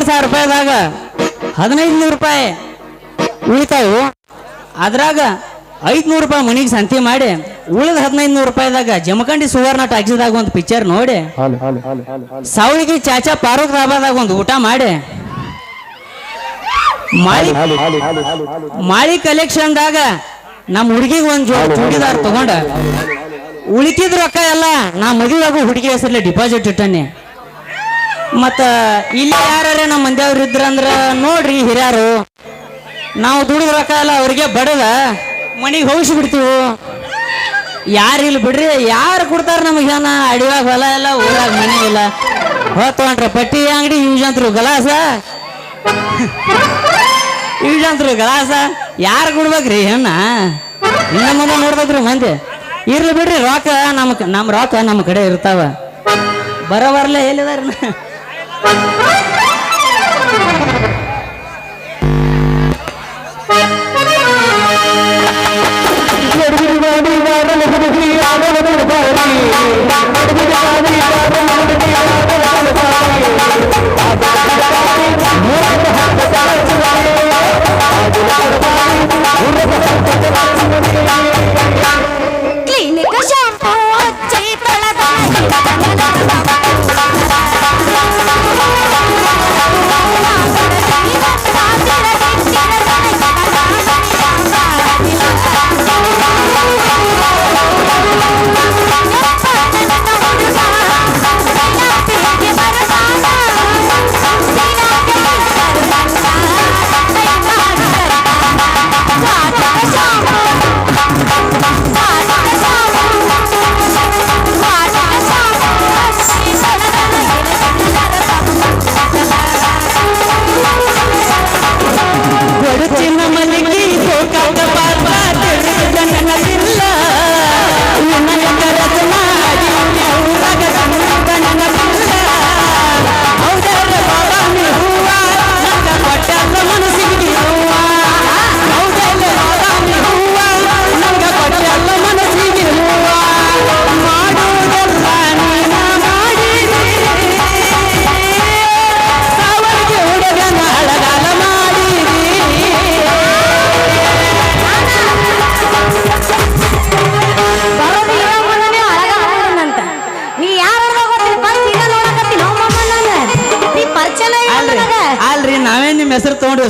ಎರಡು ಸಾವಿರ ರೂಪಾಯಿದಾಗ ಹದಿನೈದು ನೂರು ರೂಪಾಯಿ ಉಳಿತಾವು ಅದ್ರಾಗ ಐದುನೂರು ರೂಪಾಯಿ ಮನಿಗೆ ಸಂತಿ ಮಾಡಿ ಉಳಿದ ಹದಿನೈದು ನೂರು ರೂಪಾಯಿದಾಗ ಜಮಖಂಡಿ ಸುವರ್ಣ ಟ್ಯಾಕ್ಸಿದಾಗ ಒಂದು ಪಿಕ್ಚರ್ ನೋಡಿ ಸಾವಳಿಗೆ ಚಾಚಾ ಪಾರೂಕ್ ರಾಬಾದಾಗ ಒಂದು ಊಟ ಮಾಡಿ ಮಾಳಿ ಮಾಳಿ ಕಲೆಕ್ಷನ್ದಾಗ ನಮ್ಮ ಹುಡುಗಿಗೆ ಒಂದು ಜೋ ಚೂಡಿದಾರ್ ತಗೊಂಡ ಉಳಿತಿದ್ ರೊಕ್ಕ ಎಲ್ಲ ನಾ ಮಗುವಾಗು ಹುಡುಗಿ ಹೆಸರಲ್ಲಿ ಡಿಪಾಸಿಟ್ ಇಟ್ಟನೆ ಮತ್ತ ಇಲ್ಲಿ ಯಾರು ನಮ್ಮ ಮಂದಿಯವ್ರು ಇದ್ರಂದ್ರ ನೋಡ್ರಿ ಹಿರಿಯರು. ನಾವು ದುಡಿದ ರೊಕ್ಕ ಎಲ್ಲ ಅವ್ರಿಗೆ ಬಡದ, ಮನಿಗೆ ಹೋಗಿಸಿ ಬಿಡ್ತೀವಿ. ಯಾರು ಇಲ್ಲಿ ಬಿಡ್ರಿ, ಯಾರು ಕೊಡ್ತಾರ ನಮಗೆ ಏನ ಅಡಿವಾಗ ಹೊಲ ಇಲ್ಲ, ಊರಾಗ ಮನೆ ಇಲ್ಲ. ಹೋಗ್ತೊಂಡ್ರ ಪಟ್ಟಿ ಅಂಗಡಿ ಯೂಸ್ ಅಂತ್ರು ಗಲಾಸ. ಯೂಸ್ ಅಂತ್ರು ಗಲಾಸ. ಯಾರು ಕೊಡ್ಬೇಕ್ರಿ ಹೆಣ್ಣ ಇನ್ನ ಮುಂದೆ ನೋಡ್ಬೇಕ್ರಿ ಮಂದಿ. ಇರ್ಲಿ ಬಿಡ್ರಿ, ರೊಕ್ಕ ನಮ್ಮ ನಮ್ಮ ರೊಕ್ಕ ನಮ್ಮ ಕಡೆ ಇರ್ತಾವ. ಬರೋ ಬರಲೇ ಎಲ್ಲಿದಾರ ಕ್ಲಿನಿಕ್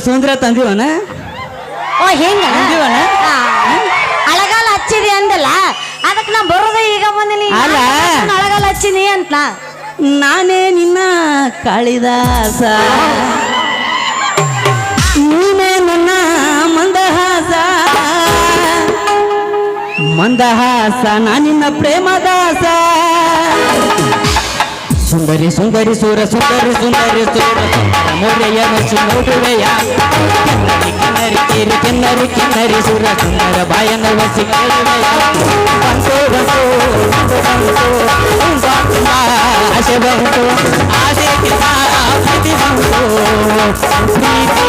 ಸುಂದ್ರ ತಂದಿವನ ಓ ಹೆಂಗ? ತಂದಿವನ ಅಳಗಾಲ ಹಚ್ಚಿದಿ ಅಂದಲ್ಲ? ಅದಕ್ಕೆ ನಾ ಬರೋದೇ ಈಗ ಬಂದಿನಿ ಅಲ್ಲ. ಅಳಗಾಲ ಹಚ್ಚಿನಿ ಅಂತ? ನಾನೇ ನಿನ್ನ ಕಾಳಿದಾಸ. ನೀನೇ ನನ್ನ ಮಂದಹಾಸ. ಮಂದಹಾಸ ನಾನಿನ್ನ ಪ್ರೇಮದಾಸ. సుందరి సుందరి సూర సుందరి సుందరి సూర. సుందరమురయ్యను సుందరుడువయ్యా కిన్నరి తీరి కిన్నరి కిన్నరి సూర. సుందర బాయన వసి వంతో వంతో వంతో ఆశ ప్రీతి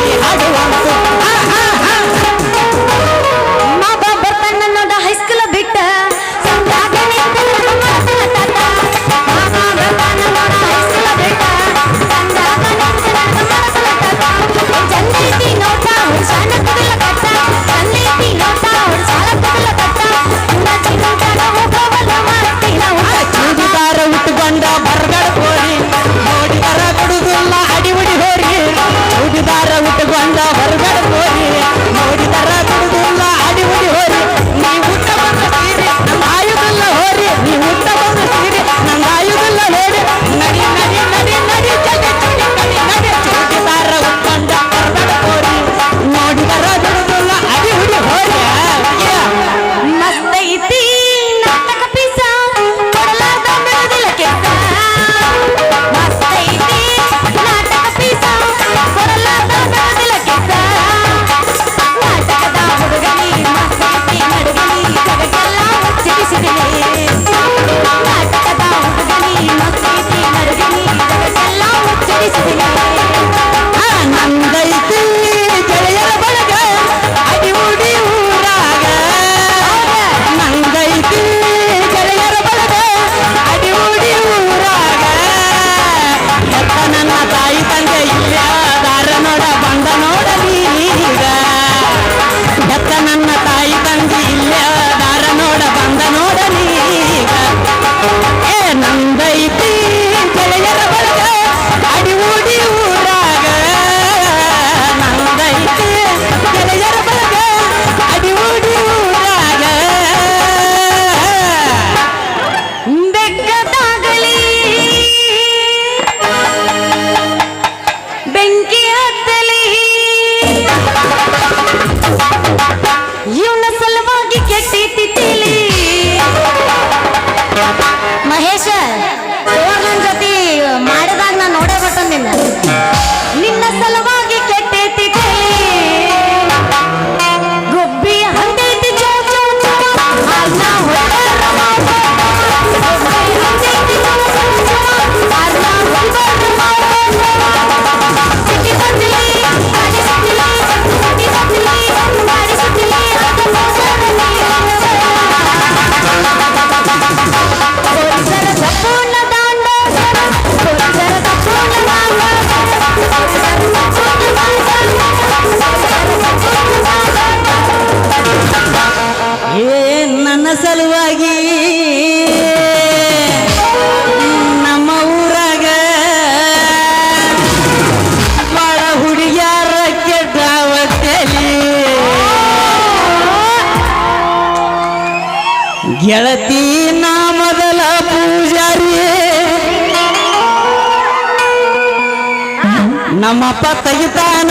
ನಮ್ಮಪ್ಪ ತೆಗಿತಾನ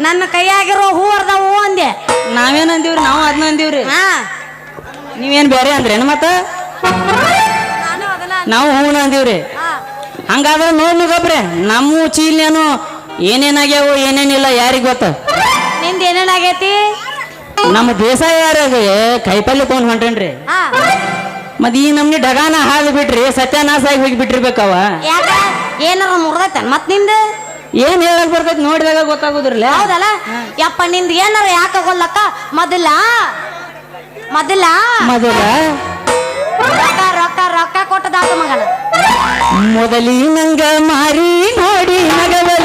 ನನ್ನ ಕೈಯಾಗಿರೋ ಹೂ ಹರ್ದವು ಅಂದೆ. ನಾವೇನ್ ಅಂದೀವ್ರಿ? ನಾವು ಅದನ್ನ ಅಂದೀವ್ರಿ. ಹಾ. ನೀವೇನ್ ಬೇರೆ ಅಂದ್ರೇನು ಮತ್ತ? ನಾನು ಅದನ್ನ ಅಂದೆ. ನಾವು ಹೂನ ಅಂದೀವ್ರಿ. ಹಾ. ಹಂಗಾದ್ರೆ ನೋಡ್ ಗಬ್ರೆ ನಮ್ಮ ಚೀಲ್ನೇನು ಏನೇನಾಗ್ಯಾವು ಏನೇನಿಲ್ಲ ಯಾರಿಗ್ ಗೊತ್ತ? ನಿಂದ ಏನೇನಾಗೈತಿ ನಮ್ಮ ಬೇಸಾಯ ಯಾರಾಗ ಕೈಪಲ್ಲೆ ತೊಗೊಂಡ್ ಹೊಂಟೇನ್ರಿ ಹಾ. ಮತ್ ಈ ನಮ್ನಿ ಡಗಾನ ಹಾದು ಬಿಟ್ರಿ ಸತ್ಯನಾಶ ಆಗಿ ಹೋಗಿ ಬಿಟ್ಟಿರ್ಬೇಕವ ಯಾಕ? ಏನಾರ ಮುರ್ದೈತ ಮತ್ನಿಂದ? ಏನ್ ಹೇಳಕ್ ಬರ್ತೈತಿ ನೋಡಿದಾಗ ಗೊತ್ತಾಗೋದ್ರಲ್ಲ ಹೌದಲ್ಲ? ಯಪ್ಪ ನಿಂದ ಏನಾರ ಯಾಕ ಗೊಲ್ಲಕ್ಕ? ಮೊದಲ? ಮೊದಲ? ಮೊದಲ? ರೊಕ್ಕ ರೊಕ್ಕ ರೊಕ್ಕ ಕೊಟ್ಟದಾತ ಮಗನ. ಮೊದಲಿನಂಗ ಮಾರಿ ನೋಡಿ ನಗವಲ್ಲಿ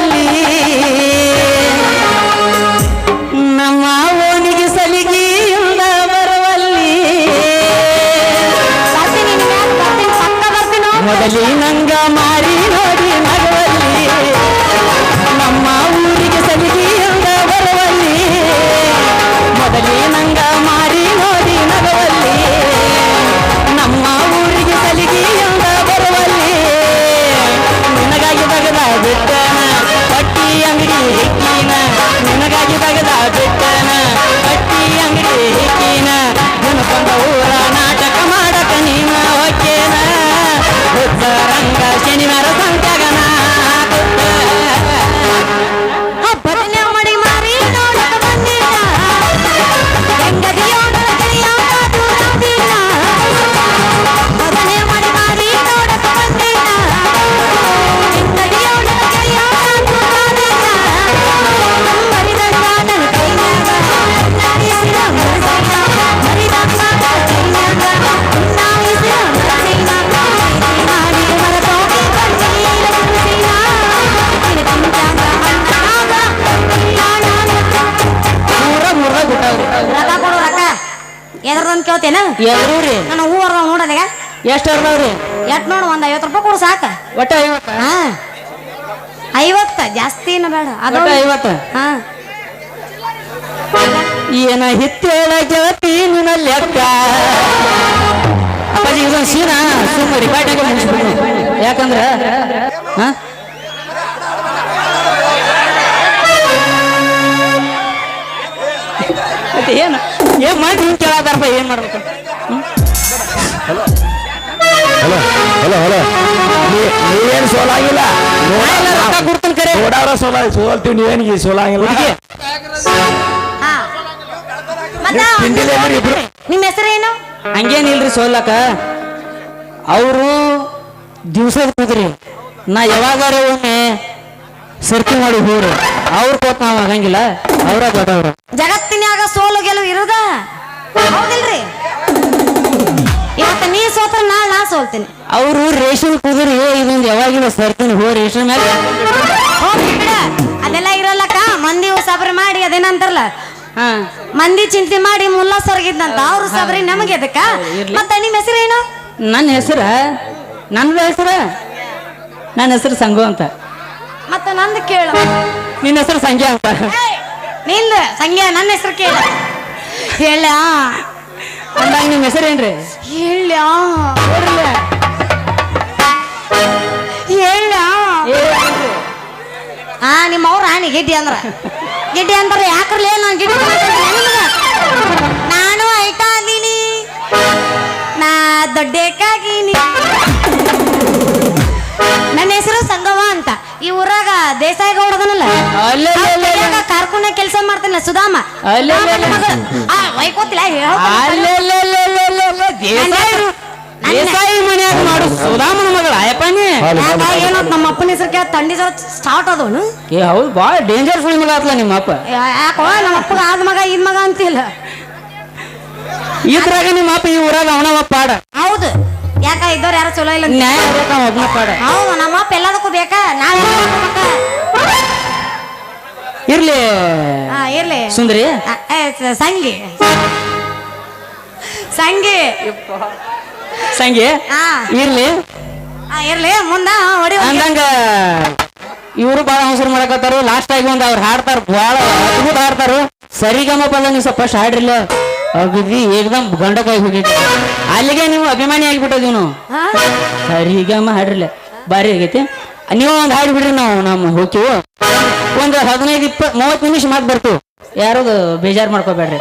ರೀ ನನ್ನ ನೋಡದೀಗ ಎಷ್ಟು ಅರ್ದಾವ್ರಿ ಎಟ್ ನೋಡು ಒಂದ್ ಐವತ್ತು ರೂಪಾಯಿ ಕೊಡು ಸಾಕ. ಒಟ್ಟ ಐವತ್ತ? ಹಾ. ಐವತ್ತ? ಜಾಸ್ತಿ ಏನು ಬೇಡ. ಅದು ಒಟ್ಟ ಐವತ್ತ? ಹಾ. ಏನ ಹಿತ್ತೇಳ ಗೆಳತಿ ನಿನ್ನ ಲೆಕ್ಕ ಅಪ್ಪಾಜಿ ಇದೊಂದು ಸೀನಾ? ಸುಮ್ಮ ರಿಕಾರ್ಡಿಗೆ ಮುಗಿಸ್ಬಿಡು. ಯಾಕಂದ್ರ ಹಾ? ಮತ್ತೆ ಏನು? ಏನ್ ಮಾಡಿ ಹಿಂಗೆ ಕೇಳತ್ತಾರಪ್ಪ ಏನ್ ಮಾಡ್ಬೇಕು? ಹಲೋ ಹಲೋ ನೀವೇನು ಸೋಲಾಗಿಲ್ಲ? ಕೊಡ್ತೀನಿ ಕರೆ ನೋಡಾರ ಸೋಲ ಸೋಲ್ತೀವಿ ನೀವೇನಿಗೆ ಸೋಲಾಗಿಲ್ಲ? ಹುಡುಗಿ. ಹಾ. ಮತ್ತ ತಿಂಡಿಲ್ಲ ಏನ್ರಿ ಇಬ್ರು. ನಿಮ್ಮ ಹೆಸರೇನು? ಹಂಗೇನಿಲ್ರಿ ಸೋಲಕ ಅವರು ದಿವಸ ಕುದ್ರಿ ನಾ ಯಾವಾಗಾರ ಒಮ್ಮೆ ಸರ್ತಿ ಮಾಡಿ ಹೋರು ಅವ್ರ ಕೊಟ್ ನಾವು ಆಗಂಗಿಲ್ಲ. ಅವ್ರ ದೊಡ್ಡವ್ರು. ಜಗತ್ತಿನ್ಯಾಗ ಸೋಲು ಗೆಲುವು ಇರುದ? ಹೌದಿಲ್ರಿ? ಇವತ್ತು ನೀ ಸೋತ್ರ ನಾಳೆ ನಾ ಸೋಲ್ತೀನಿ ಅವರು ರೇಷನ್ ಕುದುರಿ ಇದೊಂದು ಯಾವಾಗಿನ ಸರ್ತೀನಿ ಹೋ ರೇಷನ್ ಮೇಲೆ ಹೋಗ್ಲಿ ಬಿಡ. ಅದೆಲ್ಲ ಇರಲ್ಲಕ್ಕ ಮಂದಿ ಸಬರಿ ಮಾಡಿ ಅದೇನಂತಾರಲ್ಲ? ಹಾ. ಮಂದಿ ಚಿಂತೆ ಮಾಡಿ ಮುಲ್ಲಾ ಸೊರಗಿದ್ದಂತ ಅವ್ರು ಸಬರಿ ನಮಗೆ ಅದಕ್ಕ. ಮತ್ತೆ ನಿಮ್ಮ ಏನು? ನನ್ನ ಹೆಸರ? ನನ್ನ ಹೆಸರ? ನನ್ನ ಹೆಸರು ಸಂಗು ಅಂತ. ಮತ್ತೆ ನಂದು ಕೇಳು. ನಿನ್ನ ಹೆಸರು ಸಂಜೆ ಅಂತ. ನಿಂದ ಸಂಖ್ಯಾ ನನ್ನ ಹೆಸರು ಕೇಳ. ಹೇಳ. ಅಂದಾಗ ನಿಮ್ಮ ಹೆಸರೇನ್ರಿ ಹೇಳ. ಹೇಳ. ಹಾ ನಿಮ್ಮ ಅವ್ರ ಆಣಿ ಗಿಡ್ಡಿ ಅಂದ್ರ. ಗಿಡ್ಡಿ ಅಂದ್ರ ಯಾಕ್ರಲೇ ನಾನು ಗಿಡ್ಡಿ? ನಾನು ಐಟ ಅದೀನಿ ನಾ ದೊಡ್ಡೇಕಾಗಿನಿ. ನನ್ನ ಹೆಸರು ಸಂಗಮ ಅಂತ. ಈ ಊರಾಗ ದೇಸಾಯಿ ಗೌಡದನಲ್ಲ ಅಲ್ಲೇ ಕಾರ್ಕುನ ಕೆಲಸ ಮಾಡ್ತೇನೆ ಸುಧಾಮ. ಅಲ್ಲೇ ಆ ವೈಕೋತಿಲ್ಲ ದೇಸಾಯಿ ದೇಸಾಯಿ ಮನ್ಯಾಗ ಮಾಡು. ಸುಧಾಮನ ಮಗಳ ಆಯಪ್ಪನೇ. ಏನೋ ನಮ್ಮ ಅಪ್ಪನ ಹೆಸರು ಕೇಳ ತಂಡಿ ಸ್ಟಾರ್ಟ್ ಅದವನು ಏ ಹೌದು ಭಾಳ ಡೇಂಜರ್ ಫುಲ್ ಮಗ ಆತ್ಲ ನಿಮ್ಮ ಅಪ್ಪ ಯಾಕೋ ನಮ್ಮ ಅಪ್ಪಗ ಆದ ಮಗ ಇದ್ ಮಗ ಅಂತಿಲ್ಲ. ಇದ್ರಾಗ ನಿಮ್ಮ ಅಪ್ಪ ಈ ಊರಾಗ ಅವನವ ಪಾಡ. ಹೌದು. ಯಾಕ ಇದ್ದವ್ರು ಯಾರು ಚಲೋ ಇಲ್ಲ ಪಾಡ? ಹೌದು ನಮ್ಮ ಅಪ್ಪ ಎಲ್ಲದಕ್ಕೂ ಬೇಕಾ? ನಾವ್ ಇರ್ಲಿ. ಹಾ ಇರ್ಲಿ. ಸುಂದ್ರಿ. ಆ, ಏ, ಸ- ಸಂಗಿ. ಸಂಗಿ. ಸಂಗಿ? ಹಾ ಇರ್ಲಿ. ಆ, ಇರ್ಲಿ ಮುಂದ ಹೊಡಿ ಅಂದಂಗ ಇವರು ಬಹಳ ಅವಸರ ಮಾಡಕತ್ತಾರು. ಲಾಸ್ಟ್ ಆಗಿ ಒಂದ್ ಅವ್ರು ಹಾಡ್ತಾರ. ಬಹಳ ಅದ್ಭುತ ಹಾಡ್ತಾರು. ಸರಿಗಮ ಪದ ನೀವು ಸ್ವಲ್ಪ ಫಸ್ಟ್ ಹಾಡ್ರಿಲ್ಲ. ಅಗದಿ ಏಕದಮ್ ಗಂಡಕಾಯಿ ಹೋಗಿದ್ದೆ ಅಲ್ಲಿಗೆ ನೀವು ಅಭಿಮಾನಿ ಆಗಿಬಿಟ್ಟದೀವಿ ನಾವು? ಸರಿಗಮ ಹಾಡ್ರಿಲ್ಲ ಭಾರಿ ಆಗೈತಿ. ನೀವು ಒಂದು ಹಾಡು ಬಿಡ್ರಿ ನಾವು ನಮ್ಮ ಹೋಗ್ತೀವಿ? ಒಂದು ಹದಿನೈದು ಇಪ್ಪತ್ತು ಮೂವತ್ತು ನಿಮಿಷ ಮಾತು ಬರ್ತೀವಿ. ಯಾರದು ಬೇಜಾರು ಮಾಡ್ಕೋಬೇಡ್ರಿ.